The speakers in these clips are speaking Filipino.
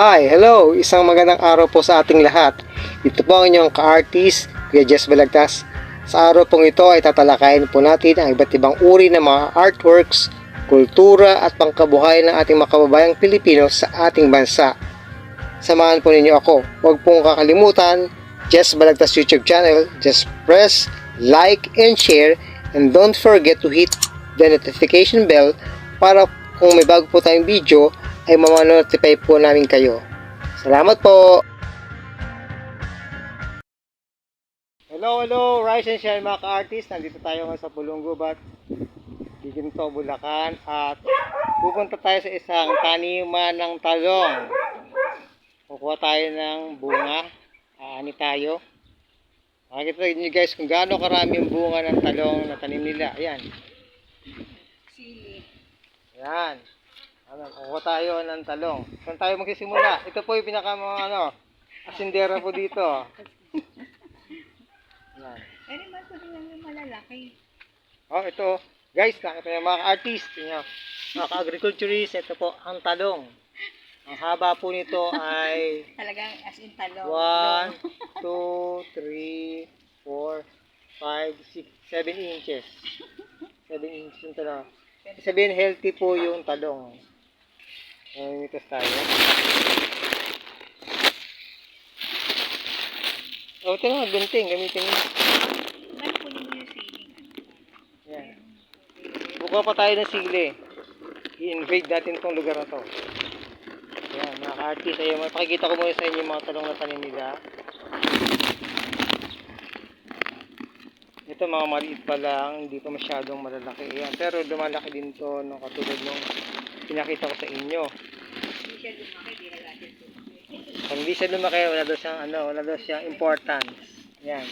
Hi, hello! Isang magandang araw po sa ating lahat. Ito po ang inyong ka-artist, Kuya Jess Balagtas. Sa araw pong ito ay tatalakayin po natin ang iba't ibang uri ng mga artworks, kultura at pangkabuhay ng ating mga kababayang Pilipino sa ating bansa. Samahan po ninyo ako. Huwag pong kakalimutan, Jess Balagtas YouTube channel. Just press like and share and don't forget to hit the notification bell para kung may bago po tayong video ay mamanotify po namin kayo. Salamat po! Hello, hello! Rise and shine mga ka-artist. Nandito tayo ngayon sa Pulunggo Bat, Biginto, Bulacan at pupunta tayo sa isang taniman ng talong. Kukuha tayo ng bunga. Aani tayo. Makikita niyo guys kung gaano karami yung bunga ng talong na tanim nila. Ayan. Sili. Yan. Ano, kukuha tayo ng talong. Saan tayo magsisimula? Ito po yung pinaka mga ano, asindera po dito. Yan. Eh, naman po din yung malalaki. Oh, ito. Guys, nakita niyo mga artist niyo. Mga ka-agriculturist, ito po ang talong. Ang haba po nito ay Talagang as in talong. 1, 2, 3, 4, 5, 6, 7 inches. 7 inches yung talong. Sabihin healthy po yung talong. Namimitas tayo. O, ito na, gunting. Gamitin mo. Ba't po din yung sili? Yan. Buka pa tayo ng sili. I-invade natin tong lugar na to. Yan, mga ka-artist. Ayun, mapakikita ko muna sa inyo yung mga talong na tanim nila. Ito mga maliit pa lang, hindi pa masyadong malalaki. Yan, pero lumalaki din to no, katulad nung pinakita ko sa inyo. Hindi siya lumaki, hindi siya wala daw siyang ano, wala daw siyang importance. Yan.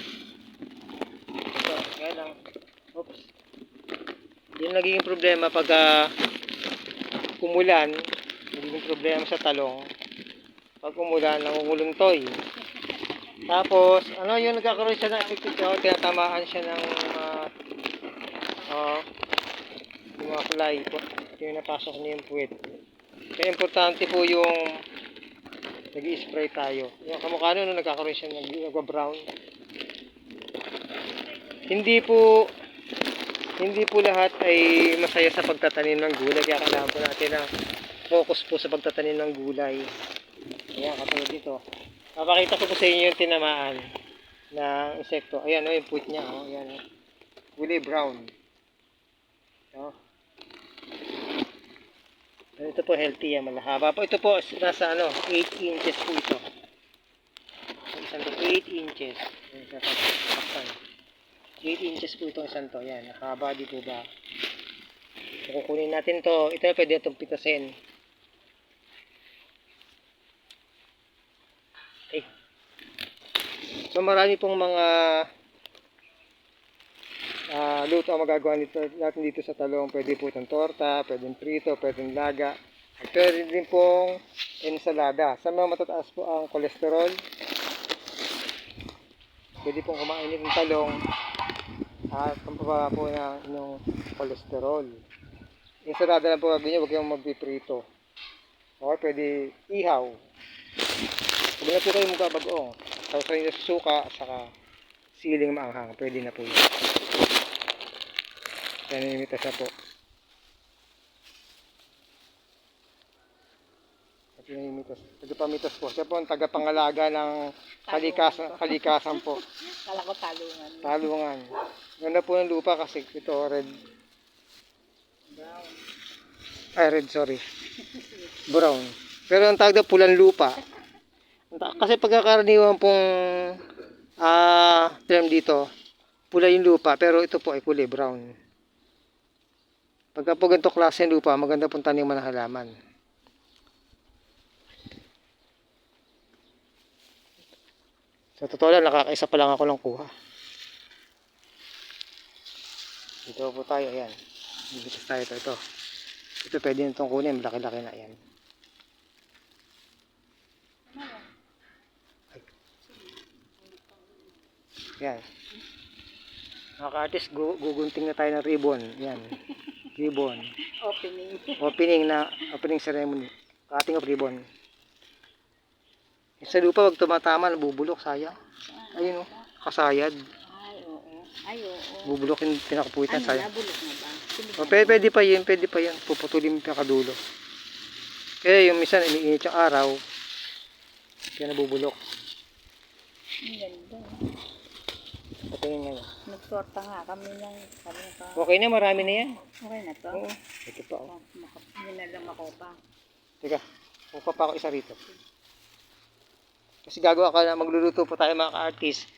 Ito, kaya lang. Oops. Yung nagiging problema pag ah, umulan, nagiging problema sa talong. Pag umulan, nangunguluntoy. Tapos, ano yung nagkakaroon siya ng effect ito, tinatamaan siya ng mga oh, mga fly. Yung napasok niya yung puwet. Kaya importante po yung nag spray tayo. Yung kamukha nun, nung nagkakaroon siya nagwa-brown. Hindi po hindi po lahat ay masaya sa pagtatanim ng gulay. Kaya kailangan po natin na focus po sa pagtatanim ng gulay. Ayan, katulad dito. Papakita ko po sa inyo yung tinamaan ng insekto. Ayan, oh, yung puwit niya. Oh, ayan, oh. Kulay brown. Oh. Ito po healthy yan, malahaba po. Ito po nasa ano, 8 inches po ito. Isang to, 8 inches. Yan, sa pagkakpan. 8 inches po itong isang to. Yan, nakahaba di ba? Kukunin natin to. Ito pwede itong pitasin. Okay. So marami pong mga ah luto ang magagawa nito, natin dito sa talong. Pwede po itong torta, pwedeng prito, pwedeng laga. At pwede din pong ensalada. Sa mga matataas po ang kolesterol, pwede pong kumain ng talong at pampababa po ng inyong kolesterol. Ensalada lang po gagawin nyo, huwag kayong magpiprito. Or pwede ihaw. Huwag na po kayo magbabagoong. Tapos kayo suka at saka siling maanghang. Pwede na po yun. Yan yung imitas na po. Ito yung imitas. Tagapamitas po. Siya po ang tagapangalaga ng kalikasan, kalikasan po. Kala ko talungan. Talungan. Ganda po ng lupa kasi ito red. Brown. Ay, red, sorry. Brown. Pero ang tawag na pulan lupa. Kasi pagkakaraniwan pong ah term dito, pula yung lupa, pero ito po ay kulay brown. Pagka po ganito klase ng lupa, maganda pong taniman ng halaman. Sa totoo lang, nakakaisa pa lang ako lang kuha. Dito po tayo, ayan. Bibitas tayo ito, ito. Ito pwede nyo itong kunin, malaki-laki na yan. Yan. Mga ka-artist, gu- gugunting na tayo ng ribbon. Yan. Ribbon. Opening. Opening na, opening ceremony. Cutting of ribbon. Sa lupa, pag tumatama, nabubulok, sayang. Ayun o, kasayad. Ay, oo. Ay, oo. Bubulok yung pinakapuwitan, Ano, sayang. nabulok na ba? O, na. pwede, pwede pa yun, pwede pa yun. Puputulin yung pinakadulo. Kaya yung minsan, iniinit yung araw, kaya nabubulok. Ang ganda. Patingin nga yun. Nagtorta nga kami ng kami ka. Okay na, marami na yan. Okay na to? Oo, ito pa. Oh. Minalam ako pa. Teka, kukuha pa ako isa rito. Kasi gagawa ka na, magluluto po tayo mga ka-artist.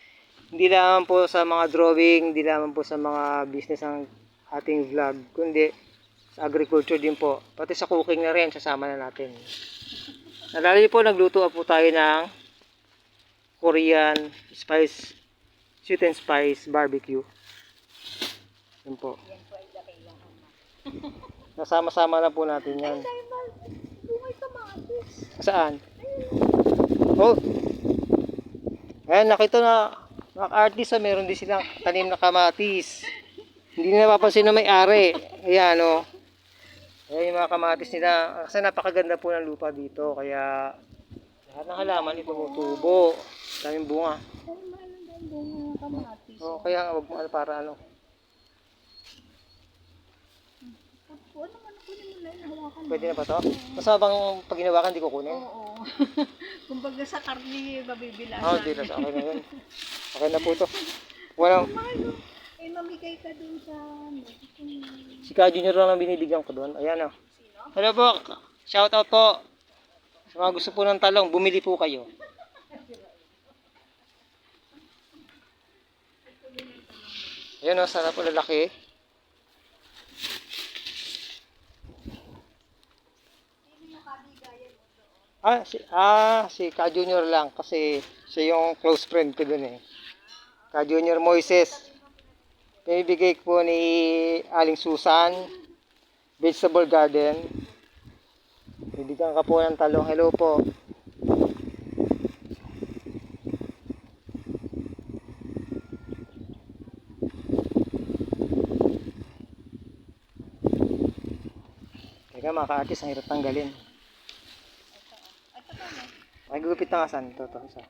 Hindi lamang po sa mga drawing, hindi lamang po sa mga business ang ating vlog, kundi sa agriculture din po. Pati sa cooking na rin, sasama na natin. Nalala niyo po, nagluto po tayo ng Korean spice, sweet and spice barbecue. Yan po na. Nasama-sama na po natin yan. Saan? Oh. Ayan, nakita na mga artist ah, meron din silang tanim na kamatis. Hindi nila napapansin na may-ari. Ayan, oh. Ayan yung mga kamatis nila. Kasi napakaganda po ng lupa dito. Kaya lahat ng halaman ito tumutubo. Daming bunga. Ang dahil bunga ng kamatis. Oh, kaya wag mo ano para ano. Ako, ano man mo hawakan. Pwede na ba to? Mas habang pag ginawakan, di ko kunin. Oo. Kumbaga sa karni, mabibilasan. Oh, di na akin na yun. Okay na po to. Walang, Mahal, eh, mamigay ka dun sa... ano, si Ka Junior lang ang binibigyan ko doon. Ayan oh. Sino? Hello po. Shout out po. Sa mga gusto po ng talong, bumili po kayo. Ayan o, sarap po lalaki. Ah, si, ah, si Ka Junior lang kasi siya yung close friend ko dun eh. Ka Junior Moises. Pinibigay po ni Aling Susan. Vegetable Garden. Bibigyan ka po ng talong. Hello po. Teka mga ka-artist, ang hirap tanggalin. Ay, gugupit na asan. Ito, ito, isa.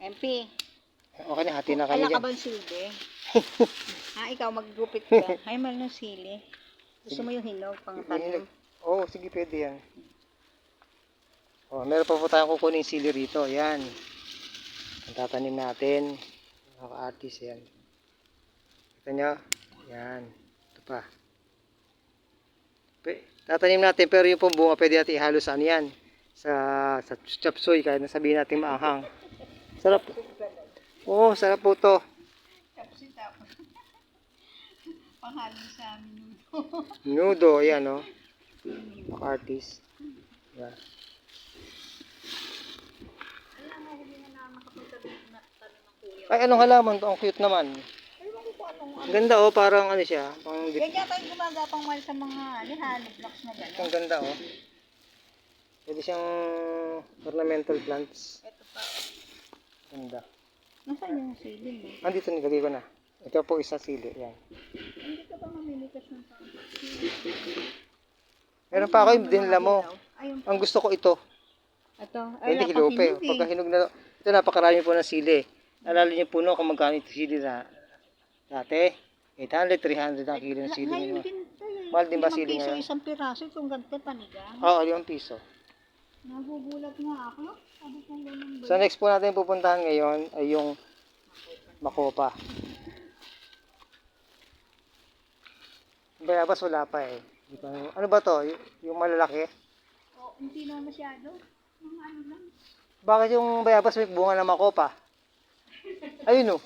MP, Okay na, hati na kami kaya ka dyan. bang silbi? ha, ikaw maggupit ka. Ay, mal ng sili. Gusto mo yung hinog pang tanim? Oo, oh, sige, pwede yan. Oh, meron pa po tayong kukunin sili rito. Yan. Ang tatanim natin. Mga ka-artist, yan. Kita nyo? Yan. Ito pa. Tatanim natin, pero yung pong bunga, pwede natin ihalo sa ano yan. Sa, sa chapsoy, kahit nasabihin natin maanghang. Sarap. Oo, sarap po to. Tapos tapos. Panghalo sa amin nudo. Nudo, o. Oh. Yan. Doon na tanong ng kuya. Ay, anong halaman to? Ang cute naman. Ewan ko kung anong Ang ganda oh, parang ano siya. Pang Yan yata yung gumagapang mal sa mga ano, honey blocks na gano'n. ang ganda oh. Pwede siyang ornamental plants. Ito pa. Ganda. Nasaan yung sili mo? Andito nilagay ko na. Ito po isa sili. Yan. Hindi ka ba mamili ka ng pang Meron pa ako yung dinala mo. Ayun. Ang gusto ko ito. Ito. Ay, hindi hilupe. Pagka hinog na ito napakarami po ng sili. Alala niyo po no kung magkano ito sili na dati. 800, 300 ang kilo ng sili Ngayon. Mahal din ba Limang sili ngayon? isang piraso itong ganito panigang. Oo, yung piso. Nagugulat nga ako. So next po natin pupuntahan ngayon ay yung Makopa. Bayabas wala pa eh. Ano ba to? Yung malalaki? Oh, hindi na masyado. Mga ano lang. Bakit yung bayabas may bunga ng Makopa? Ayun oh.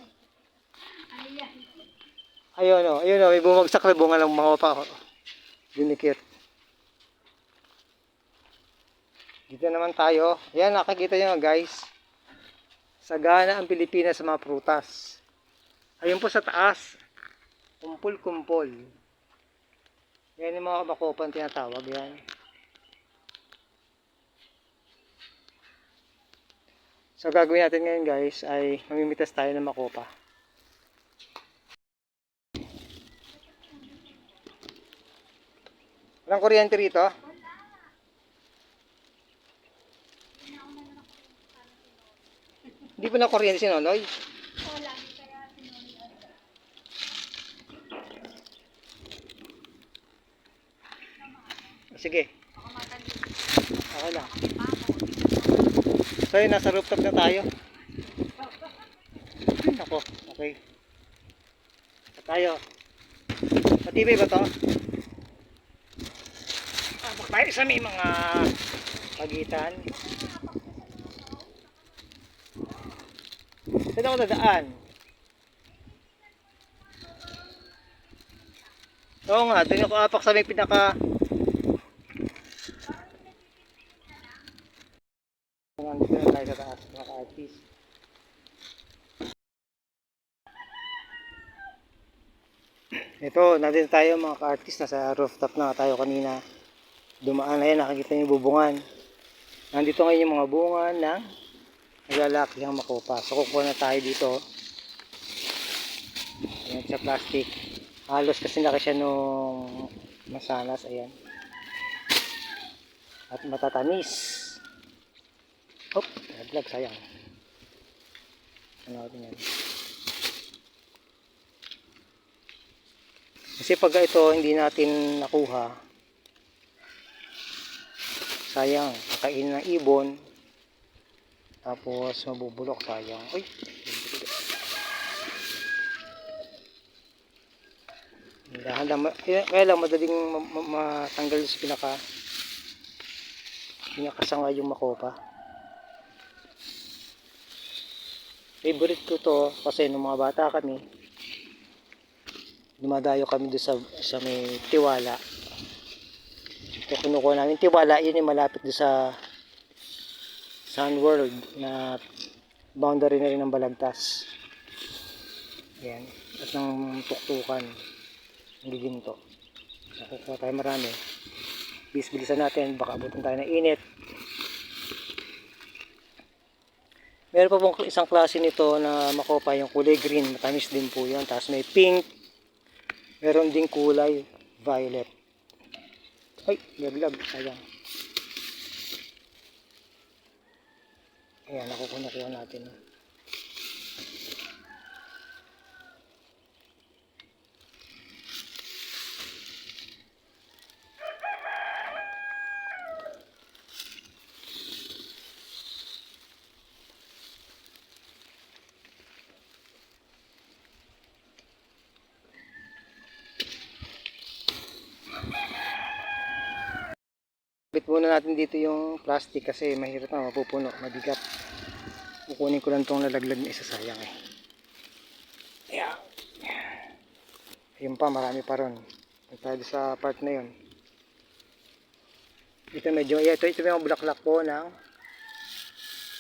Ayun oh. Ayun oh. May bumagsak na bunga ng Makopa. Oh. Dinikit. Dito naman tayo. Ayan, nakakita nyo guys. Sagana ang Pilipinas sa mga prutas. Ayun po sa taas. Kumpul-kumpol. Yan yung mga makopan tinatawag yan. So gagawin natin ngayon guys ay mamimitas tayo ng makopa. Walang kuryente rito? Hindi pa na kuryente si Nonoy? Wala. Sige. Okay lang. So yun, nasa rooftop na tayo. Ako, okay. Tayo. Matibay ba to? Tayo sa may mga pagitan. Saan ako dadaan? Oo nga, doon ako apak sa may pinaka... Nandito na tayo mga artist. Ito, nandito tayo mga ka-artist. Nasa rooftop na tayo kanina. Dumaan na yan, nakikita niyo bubungan. Nandito ngayon yung mga bunga ng naglalaki ang makopa. So, kukuha na tayo dito. Ayan, sa plastic. Halos kasi laki siya nung masanas. Ayan. At matatamis. Hop, naglag, sayang. Ano natin yan. Kasi pag ito hindi natin nakuha, sayang, kakainin ng ibon, tapos mabubulok, sayang. Uy, Handa, handa, kaya lang madaling ma- ma- matanggal sa pinaka pinakasanga yung makopa. Favorite ko to kasi nung mga bata kami, dumadayo kami doon sa, sa may tiwala. Ito kinukuha namin tiwala, yun yung malapit doon sa Sun World na boundary na rin ng Balagtas. Ayan. At ng tuktukan. Ang giginto. Nakukuha tayo marami. Bis bilisan natin, baka abutin tayo ng init. Meron pa pong isang klase nito na makopa yung kulay green. Matamis din po yan. Tapos may pink. Meron ding kulay violet. Ay, laglag. Sayang. Ayan, nakukuha natin. Bit muna natin dito yung plastic kasi mahirap na mapupuno, mabigat. Kukunin ko lang tong lalaglag na isa sayang eh. Ayan. Ayun pa, marami pa ron. Tayo sa part na yun. Ito medyo, yeah, ito, ito yung bulaklak po ng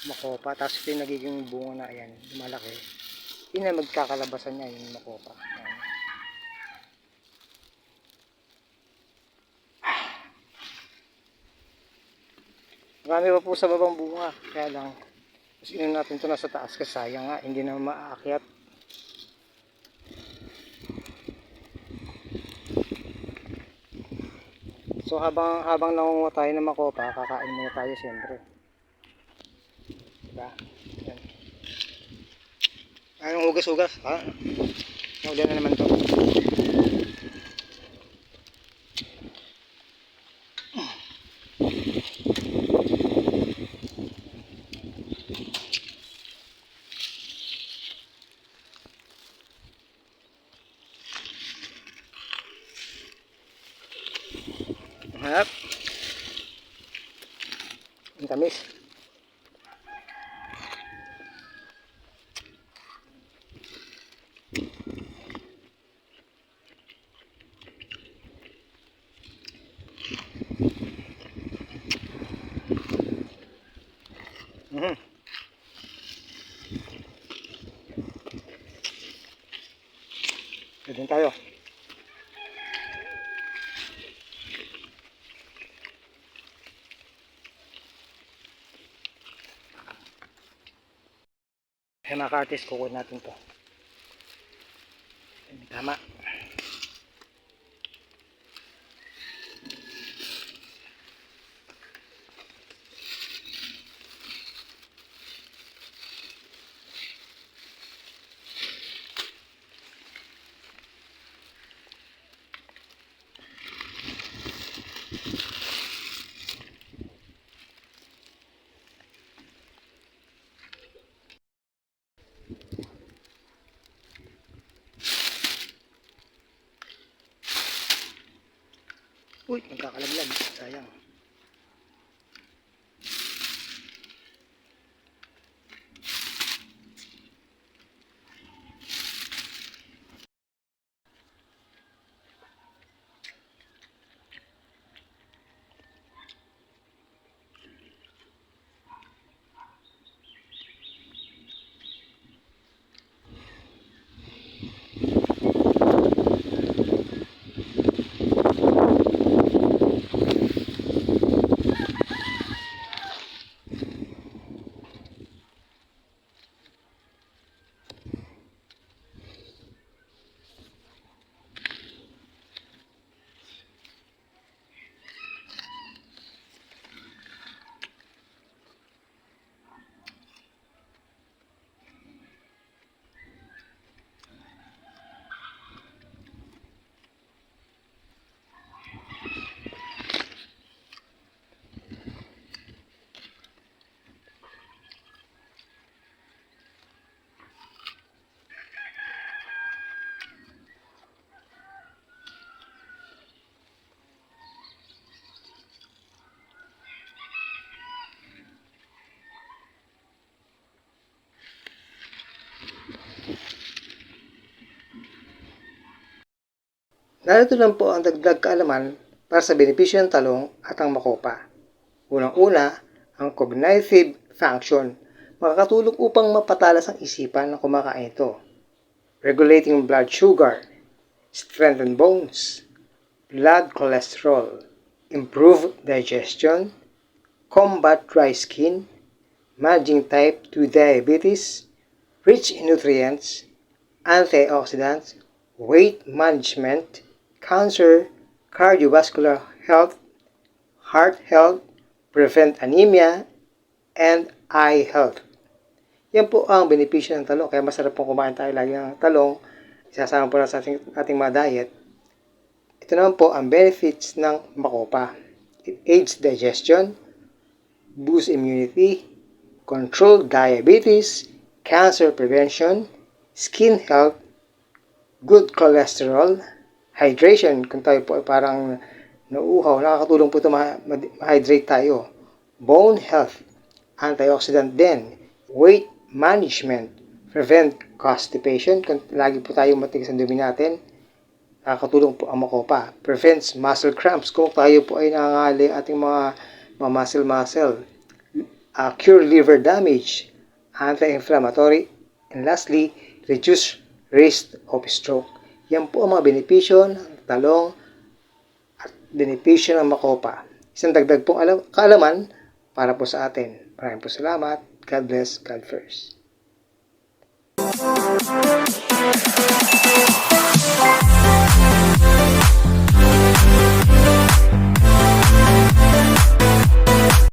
makopa. Tapos ito yung nagiging bunga na, ayan, malaki. Yun na magkakalabasan niya, yung makopa. Ayan. Marami pa po sa babang bunga. Kaya lang, mas inom natin ito nasa taas kasi sayang nga, hindi na maaakyat. So habang habang nangunguha tayo ng makopa, kakain muna tayo siyempre. Diba? Yan. Anong hugas-hugas? Ha? Naulan na naman to. Ang tamis. Mhm. Doon tayo. Ay mga ka-artist, kukunin natin to. Tama. Uy, nagkakalaglag. Sayang. Narito lang po ang dagdag kaalaman para sa benepisyo ng talong at ang makopa. Unang-una, ang cognitive function. Makakatulong upang mapatalas ang isipan ng kumakain ito. Regulating blood sugar, strengthen bones, blood cholesterol, improve digestion, combat dry skin, managing type 2 diabetes, rich in nutrients, antioxidants, weight management, cancer, cardiovascular health, heart health, prevent anemia, and eye health. Yan po ang benepisyo ng talong. Kaya masarap pong kumain tayo lagi ng talong. Isasama po na sa ating, ating mga diet. Ito naman po ang benefits ng makopa. It aids digestion, boosts immunity, control diabetes, cancer prevention, skin health, good cholesterol, hydration, kung tayo po parang nauuhaw, nakakatulong po ito ma- ma- ma-hydrate tayo. Bone health, antioxidant din, weight management, prevent constipation, kung lagi po tayo matigas ang dumi natin, nakakatulong po ang makopa. Prevents muscle cramps, kung tayo po ay nangangali ating mga, mga muscle-muscle. Uh, cure liver damage, anti-inflammatory, and lastly, reduce risk of stroke. Yan po ang mga benepisyo ng talong at benepisyo ng makopa. Isang dagdag pong alam, kaalaman para po sa atin. Maraming po salamat. God bless. God first. Thank